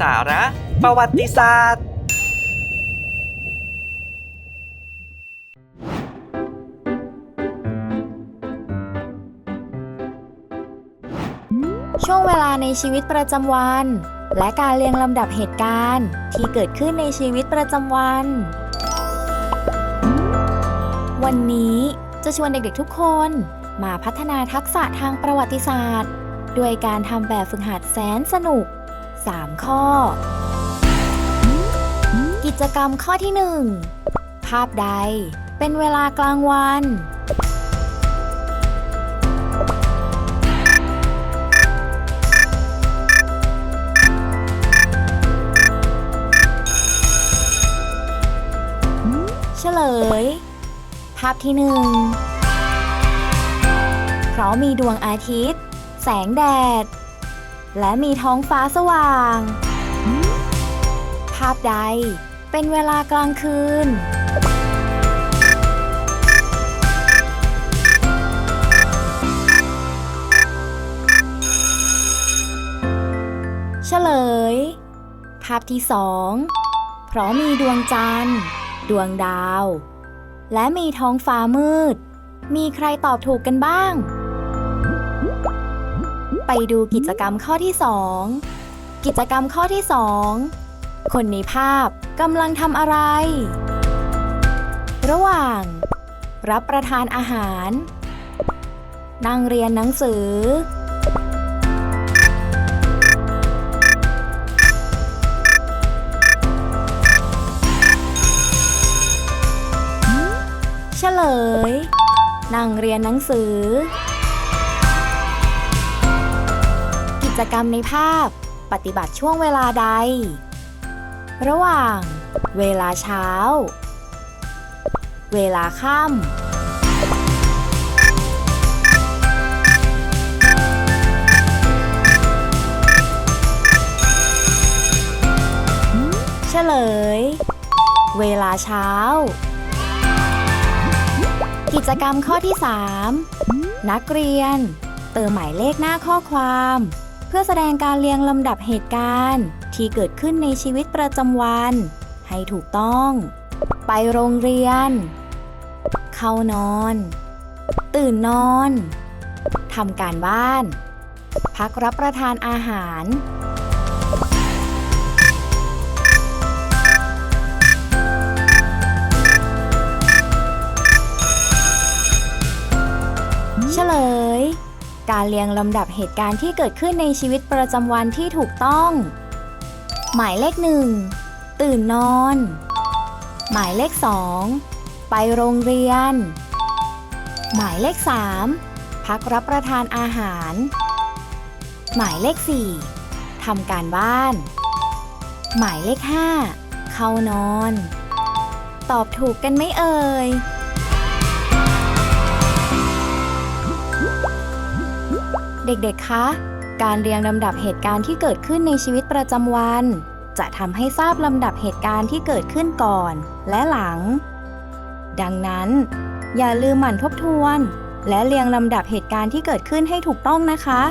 สาระ ประวัติศาสตร์ ช่วงเวลาในชีวิตประจำวัน และการเรียงลำดับเหตุการณ์ที่เกิดขึ้นในชีวิตประจำวัน วันนี้จะชวนเด็กๆทุกคนมาพัฒนาทักษะทางประวัติศาสตร์ ด้วยการทำแบบฝึกหัดแสนสนุก 3 ข้อ กิจกรรมข้อที่ 1 ภาพใดเป็นเวลากลางวัน เฉลย ภาพที่หนึ่งเพราะมีดวงอาทิตย์ แสงแดด และมีท้องฟ้าสว่าง ภาพใด เป็นเวลากลางคืน เฉลย ภาพที่สองเพราะมีดวงจันทร์ ดวงดาว และมีท้องฟ้ามืด มีใครตอบถูกกันบ้าง ไปดูกิจกรรมข้อที่ 2 กิจกรรมข้อที่ 2 คนในภาพกำลังทำอะไร ระหว่าง รับประทานอาหาร นั่งเรียนหนังสือ เฉลย นั่งเรียนหนังสือ จกรรมในภาพ ปฏิบัติช่วงเวลาใด ระหว่าง เวลาเช้า เวลาค่ำเฉลย เวลาเช้า กิจกรรมข้อที่ 3 นักเรียน เติมหมายเลขหน้าข้อความ เพื่อแสดงการเรียงลำดับเหตุการณ์ ที่เกิดขึ้นในชีวิตประจำวัน ให้ถูกต้อง ไปโรงเรียน เข้านอน ตื่นนอนทำการบ้าน พักรับประทานอาหาร การเรียงลำดับเหตุการณ์ที่เกิดขึ้นในชีวิตประจำวันที่ถูกต้อง หมายเลขหนึ่งตื่นนอน หมายเลขสองไปโรงเรียน หมายเลขสามพักรับประทานอาหาร หมายเลขสี่ทำการบ้าน หมายเลขห้าเข้านอน ตอบถูกกันไหมเอ่ย เด็กๆ คะ การเรียงลำดับเหตุการณ์ที่เกิดขึ้นในชีวิตประจำวัน จะทำให้ทราบลำดับเหตุการณ์ที่เกิดขึ้นก่อนและหลัง ดังนั้น อย่าลืมหมั่นทบทวน และเรียงลำดับเหตุการณ์ที่เกิดขึ้นให้ถูกต้องนะคะ